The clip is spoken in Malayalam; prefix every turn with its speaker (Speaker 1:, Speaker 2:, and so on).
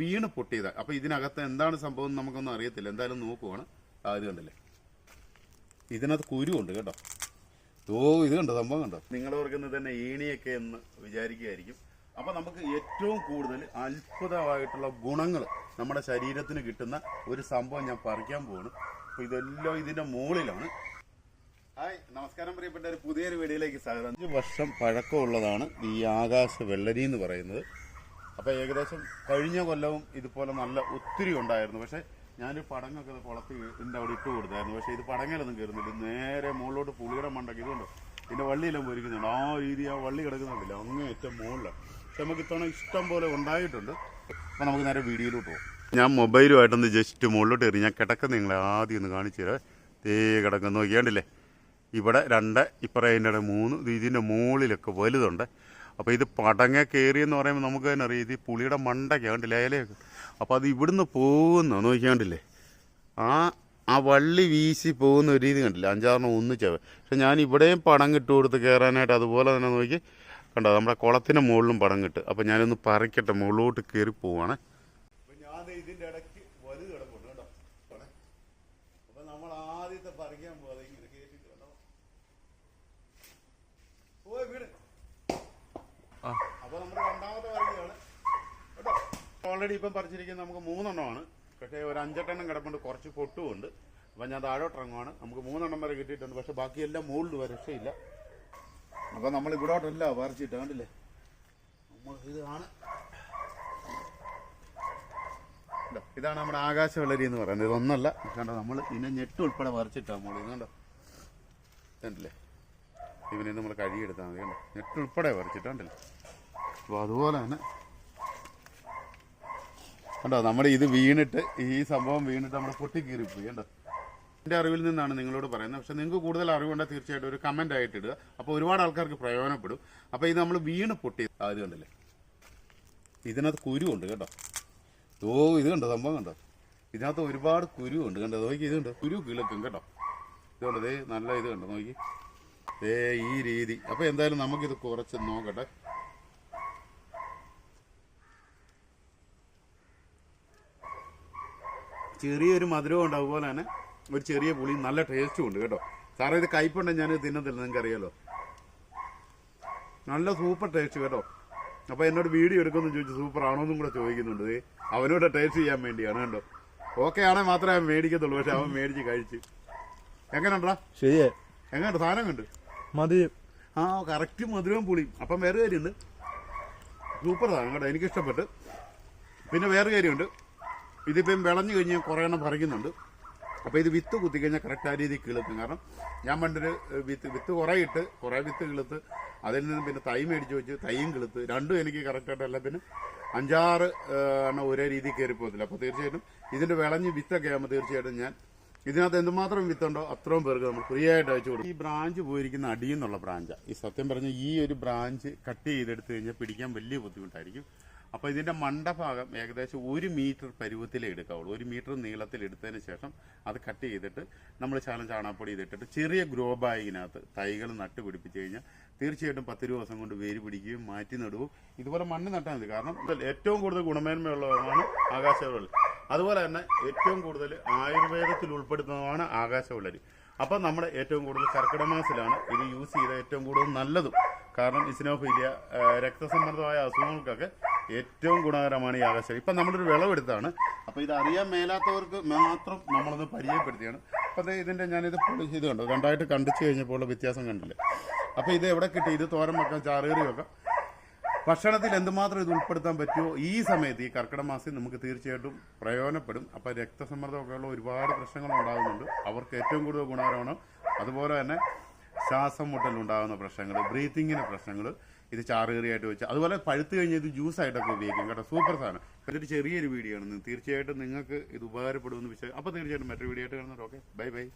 Speaker 1: വീണ് പൊട്ടിയത്. അപ്പൊ ഇതിനകത്ത് എന്താണ് സംഭവം നമുക്കൊന്നും അറിയത്തില്ല. എന്തായാലും നോക്കുവാണ്. ഇത് കണ്ടില്ലേ? ഇതിനകത്ത് കുരുണ്ട് കേട്ടോ. ഓ ഇത് കണ്ടോ? സംഭവം കണ്ടോ? നിങ്ങൾ ഓർക്കുന്നത് തന്നെ ഈണിയൊക്കെ എന്ന് വിചാരിക്കുകയായിരിക്കും. അപ്പൊ നമുക്ക് ഏറ്റവും കൂടുതൽ അത്ഭുതമായിട്ടുള്ള ഗുണങ്ങൾ നമ്മുടെ ശരീരത്തിന് കിട്ടുന്ന ഒരു സംഭവം ഞാൻ പറിക്കാൻ പോവാണ്. അപ്പൊ ഇതെല്ലാം ഇതിന്റെ മുകളിലാണ്. ഹായ് നമസ്കാരം പ്രിയപ്പെട്ട ഒരു പുതിയൊരു വീഡിയോയിലേക്ക് സ്വാഗതം. അഞ്ച് വർഷം പഴക്കമുള്ളതാണ് ഈ ആകാശ വെള്ളരി എന്ന് പറയുന്നത്. അപ്പോൾ ഏകദേശം കഴിഞ്ഞ കൊല്ലവും ഇതുപോലെ നല്ല ഒത്തിരി ഉണ്ടായിരുന്നു. പക്ഷേ ഞാൻ പടങ്ങൊക്കെ കുളത്തി ഇതിന്റെ അവിടെ ഇട്ട് കൊടുത്തായിരുന്നു. പക്ഷേ ഇത് പടങ്ങലൊന്നും കയറുന്നില്ല. നേരെ മുകളിലോട്ട് പുളിയുടെ മണ്ടയ്ക്ക് ഇതുകൊണ്ട് ഇതിന്റെ വള്ളിയെല്ലാം പൊരിക്കുന്നുണ്ട്. ആ രീതി ആ വള്ളി കിടക്കുന്നുണ്ടില്ല. അങ്ങ് ഏറ്റവും മുകളിലാണ് പക്ഷെ നമുക്ക് ഇത്തവണ ഇഷ്ടം പോലെ ഉണ്ടായിട്ടുണ്ട്. അപ്പോൾ നമുക്ക് നേരെ വീഡിയോയിലോട്ട് പോകും ഞാൻ മൊബൈലുമായിട്ടൊന്ന് ജസ്റ്റ് മുകളിലോട്ട് എറി ഞാൻ കിടക്കുന്ന നിങ്ങളെ ആദ്യം ഒന്ന് കാണിച്ചു തരാം. തേ കിടക്കുന്നു. നോക്കിയാണ്ടില്ലേ? ഇവിടെ രണ്ട് ഇപ്പറേ അതിന്റെ മൂന്ന് ഇതിന്റെ മുകളിലൊക്കെ വലുതുണ്ട്. അപ്പോൾ ഇത് പടങ്ങ എന്ന് പറയുമ്പോൾ നമുക്ക് തന്നെ അറിയാം. ഇത് പുളിയുടെ മണ്ടയ്ക്ക് കണ്ടില്ലേ? ഇലയൊക്കെ അപ്പോൾ അത് ഇവിടുന്ന് പോകുന്ന നോക്കിയാണ്ടില്ലേ ആ ആ വള്ളി വീശി പോകുന്ന ഒരു രീതി കണ്ടില്ല? അഞ്ചാറെണ്ണം ഒന്നിച്ചവ പക്ഷെ ഞാൻ ഇവിടെയും പടം കിട്ടു കൊടുത്ത് കയറാനായിട്ട് അതുപോലെ തന്നെ നോക്കി. കണ്ടോ? നമ്മുടെ കുളത്തിന്റെ മുകളിലും പടം കിട്ടും. അപ്പോൾ ഞാനൊന്ന് പറിക്കട്ടെ മുകളിലോട്ട് കയറി പോവാണ് ഞാൻ ഇതിന്റെ ഇടയ്ക്ക് വലുത് കിടപ്പുണ്ട് കേട്ടോ അപ്പോൾ നമ്മൾ ആദ്യത്തെ പറിക്കാൻ പോകാതെ ഇങ്ങനെ കയറ്റി കണ്ടോ ഓ വീട് അപ്പോൾ നമ്മുടെ രണ്ടാമത്തെ വരയ്ക്കാണ് കേട്ടോ? ഓൾറെഡി ഇപ്പം പറിച്ചിരിക്കുന്നത് നമുക്ക് മൂന്നെണ്ണമാണ്. പക്ഷേ ഒരു അഞ്ചെട്ടെണ്ണം കിടപ്പുണ്ട് കുറച്ച് പൊട്ടുമുണ്ട്. അപ്പം ഞാൻ താഴോട്ട് ഇറങ്ങുവാണ് നമുക്ക് മൂന്നെണ്ണം വരെ കിട്ടിയിട്ടുണ്ട് പക്ഷെ ബാക്കിയെല്ലാം മുകളിൽ വരെ രക്ഷയില്ല അപ്പോൾ നമ്മൾ ഇവിടോട്ടല്ല പറിച്ചിട്ട് കണ്ടില്ലേ? നമ്മൾ ഇതാണ് ഇതാ, ഇതാണ് നമ്മുടെ ആകാശ വെള്ളരി എന്ന് പറയുന്നത്. ഇതൊന്നല്ല കണ്ടോ? നമ്മൾ ഇതിനെ ഞെട്ട് ഉൾപ്പെടെ പറിച്ചിട്ടാണ് മോളി കണ്ടോ? കണ്ടില്ലേ? ഇവനെ നമ്മൾ കഴുകിയെടുത്താൽ മതി കണ്ടോ? നെറ്റ് ഉൾപ്പെടെ അപ്പോൾ അതുപോലെ തന്നെ കണ്ടോ നമ്മുടെ ഇത് വീണിട്ട് ഈ സംഭവം വീണിട്ട് നമ്മൾ പൊട്ടിക്കീറിപ്പോയി കണ്ടോ? എന്റെ അറിവിൽ നിന്നാണ് നിങ്ങളോട് പറയുന്നത്. പക്ഷെ നിങ്ങൾക്ക് കൂടുതൽ അറിവുണ്ടെങ്കിൽ തീർച്ചയായിട്ടും ഒരു കമന്റ് ആയിട്ട് ഇടുക. അപ്പോൾ ഒരുപാട് ആൾക്കാർക്ക് പ്രയോജനപ്പെടും. അപ്പോൾ ഇത് നമ്മൾ വീണ് പൊട്ടി ഇത് കണ്ടില്ലേ? ഇതിനകത്ത് കുരുവുണ്ട് കേട്ടോ ഓ ഇത് കണ്ടോ സംഭവം കണ്ടോ? ഇതിനകത്ത് ഒരുപാട് കുരുവുണ്ട് കണ്ടോ? നോക്കി ഇത് കണ്ടോ? കുരു കിളക്കും കേട്ടോ ദേ നല്ല ഇത് കണ്ടോ നോക്കി? ഏ ഈ രീതി. അപ്പോൾ എന്തായാലും നമുക്കിത് കുറച്ച് നോക്കട്ടെ. ചെറിയൊരു മധുരവും ഉണ്ട് അതുപോലെ തന്നെ ഒരു ചെറിയ പുളി നല്ല ടേസ്റ്റും ഉണ്ട് കേട്ടോ. സാറേ ഇത് കയ്പുണ്ടെങ്കിൽ ഞാൻ തിന്നത്തില്ല. നിങ്ങൾക്ക് അറിയാലോ നല്ല സൂപ്പർ ടേസ്റ്റ് കേട്ടോ. അപ്പോൾ എന്നോട് വീഡിയോ എടുക്കുമെന്ന് ചോദിച്ചു സൂപ്പർ ആണോ എന്നും കൂടെ ചോദിക്കുന്നുണ്ട്. അവനോട് ടേസ്റ്റ് ചെയ്യാൻ വേണ്ടിയാണ് കേട്ടോ ഓക്കെ ആണെങ്കിൽ മാത്രമേ അവൻ മേടിക്കത്തുള്ളൂ പക്ഷെ അവൻ മേടിച്ച് കഴിച്ച്. എങ്ങനെയുണ്ടാ
Speaker 2: ശരിയേ.
Speaker 1: എങ്ങനെയുണ്ട്? സാധനം കണ്ട്
Speaker 2: മതി
Speaker 1: ആ കറക്റ്റ് മധുരവും പുളിയും. അപ്പം വേറെ കാര്യമുണ്ട്. സൂപ്പർ സാധനം കേട്ടോ എനിക്കിഷ്ടപ്പെട്ട്. പിന്നെ വേറെ കാര്യമുണ്ട്. ഇതിപ്പം വിളഞ്ഞു കഴിഞ്ഞാൽ കുറേ എണ്ണം പറിക്കുന്നുണ്ട്. അപ്പോൾ ഇത് വിത്ത് കുത്തിക്കഴിഞ്ഞാൽ കറക്റ്റ് രീതിയിൽ കിളുക്കും. കാരണം ഞാൻ പണ്ടൊരു വിത്ത് വിത്ത് കുറേ ഇട്ട് കുറേ വിത്ത് കിളുത്ത് അതിൽ നിന്ന് പിന്നെ തൈ മേടിച്ച് വെച്ച് തൈയും കിളുത്ത്. രണ്ടും എനിക്ക് കറക്റ്റായിട്ടല്ല പിന്നെ അഞ്ചാറ് എണ്ണം ഒരേ രീതിയിൽ കയറി പോകത്തില്ല. അപ്പോൾ തീർച്ചയായിട്ടും ഇതിന്റെ വിളഞ്ഞ് വിത്തൊക്കെ ആകുമ്പോൾ തീർച്ചയായിട്ടും ഞാൻ ഇതിനകത്ത് എന്തുമാത്രം വിത്തുണ്ടോ അത്രയും പേർക്ക് നമ്മൾ ഫ്രീ ആയിട്ട് അയച്ചു കൊടുക്കും. ഈ ബ്രാഞ്ച് പോയിരിക്കുന്ന അടിയെന്നുള്ള ബ്രാഞ്ചാണ് ഈ സത്യം പറഞ്ഞാൽ ഈ ഒരു ബ്രാഞ്ച് കട്ട് ചെയ്തെടുത്ത് കഴിഞ്ഞാൽ പിടിക്കാൻ വലിയ ബുദ്ധിമുട്ടായിരിക്കും. അപ്പോൾ ഇതിന്റെ മണ്ടഭാഗം ഏകദേശം ഒരു മീറ്റർ പരുവത്തിലേ എടുക്കാവുള്ളൂ. ഒരു മീറ്റർ നീളത്തിൽ എടുത്തതിന് ശേഷം അത് കട്ട് ചെയ്തിട്ട് നമ്മൾ ശാലം ചാണകപ്പൊടി ഇതിട്ടിട്ട് ചെറിയ ഗ്രോ ബാഗിനകത്ത് തൈകൾ നട്ട് പിടിപ്പിച്ച് കഴിഞ്ഞാൽ തീർച്ചയായിട്ടും പത്ത് ദിവസം കൊണ്ട് വേര് പിടിക്കുകയും മാറ്റി നടുവും ഇതുപോലെ മണ്ണ് നട്ടാൽ മതി. കാരണം ഏറ്റവും കൂടുതൽ ഗുണമേന്മയുള്ളതാണ് ആകാശവെള്ളി. അതുപോലെ തന്നെ ഏറ്റവും കൂടുതൽ ആയുർവേദത്തിൽ ഉൾപ്പെടുത്തുന്നതാണ് ആകാശവെള്ളരി അപ്പം നമ്മുടെ ഏറ്റവും കൂടുതൽ കർക്കിടമാസിലാണ് ഇത് യൂസ് ചെയ്ത ഏറ്റവും കൂടുതൽ നല്ലതും. കാരണം ഇസിനോഫീലിയ രക്തസമ്മർദ്ദമായ അസുഖങ്ങൾക്കൊക്കെ ഏറ്റവും ഗുണകരമാണ് ഈ ആകാശം. ഇപ്പം നമ്മളൊരു വിളവെടുത്താണ്. അപ്പോൾ ഇത് അറിയാൻ മേലാത്തവർക്ക് മാത്രം നമ്മളത് പരിചയപ്പെടുത്തിയാണ്. അപ്പോൾ ഇതിന്റെ ഞാനിത് പൊളി ചെയ്ത് കണ്ടു? രണ്ടായിട്ട് കണ്ടിച്ച് കഴിഞ്ഞപ്പോൾ വ്യത്യാസം കണ്ടില്ലേ? അപ്പോൾ ഇത് എവിടെ കിട്ടി? ഇത് തോരൻ വെക്കാം ചാറുകറി വെക്കാം. ഭക്ഷണത്തിൽ എന്തുമാത്രം ഇത് ഉൾപ്പെടുത്താൻ പറ്റുമോ? ഈ സമയത്ത് ഈ കർക്കിടക നമുക്ക് തീർച്ചയായിട്ടും പ്രയോജനപ്പെടും. അപ്പോൾ രക്തസമ്മർദ്ദമൊക്കെയുള്ള ഒരുപാട് പ്രശ്നങ്ങൾ ഉണ്ടാകുന്നുണ്ട്. അവർക്ക് ഏറ്റവും കൂടുതൽ ഗുണകരമാണ്. അതുപോലെ തന്നെ ശ്വാസം മുട്ടലുണ്ടാകുന്ന പ്രശ്നങ്ങൾ ബ്രീത്തിങ്ങിന് പ്രശ്നങ്ങൾ ഇത് ചാറുകറിയായിട്ട് വെച്ച്. അതുപോലെ പഴുത്ത് കഴിഞ്ഞ് ഇത് ജ്യൂസായിട്ടൊക്കെ ഉപയോഗിക്കും കേട്ടോ. സൂപ്പർ സാധനം. ഇതൊരു ചെറിയൊരു വീഡിയോ ആണ്. തീർച്ചയായിട്ടും നിങ്ങൾക്ക് ഇത് ഉപകാരപ്പെടുമെന്ന് വിശ്വസിക്കും അപ്പോൾ തീർച്ചയായിട്ടും മറ്റൊരു വീഡിയോ ആയിട്ട് കാണുന്നുണ്ട് ഓക്കെ ബൈ ബൈ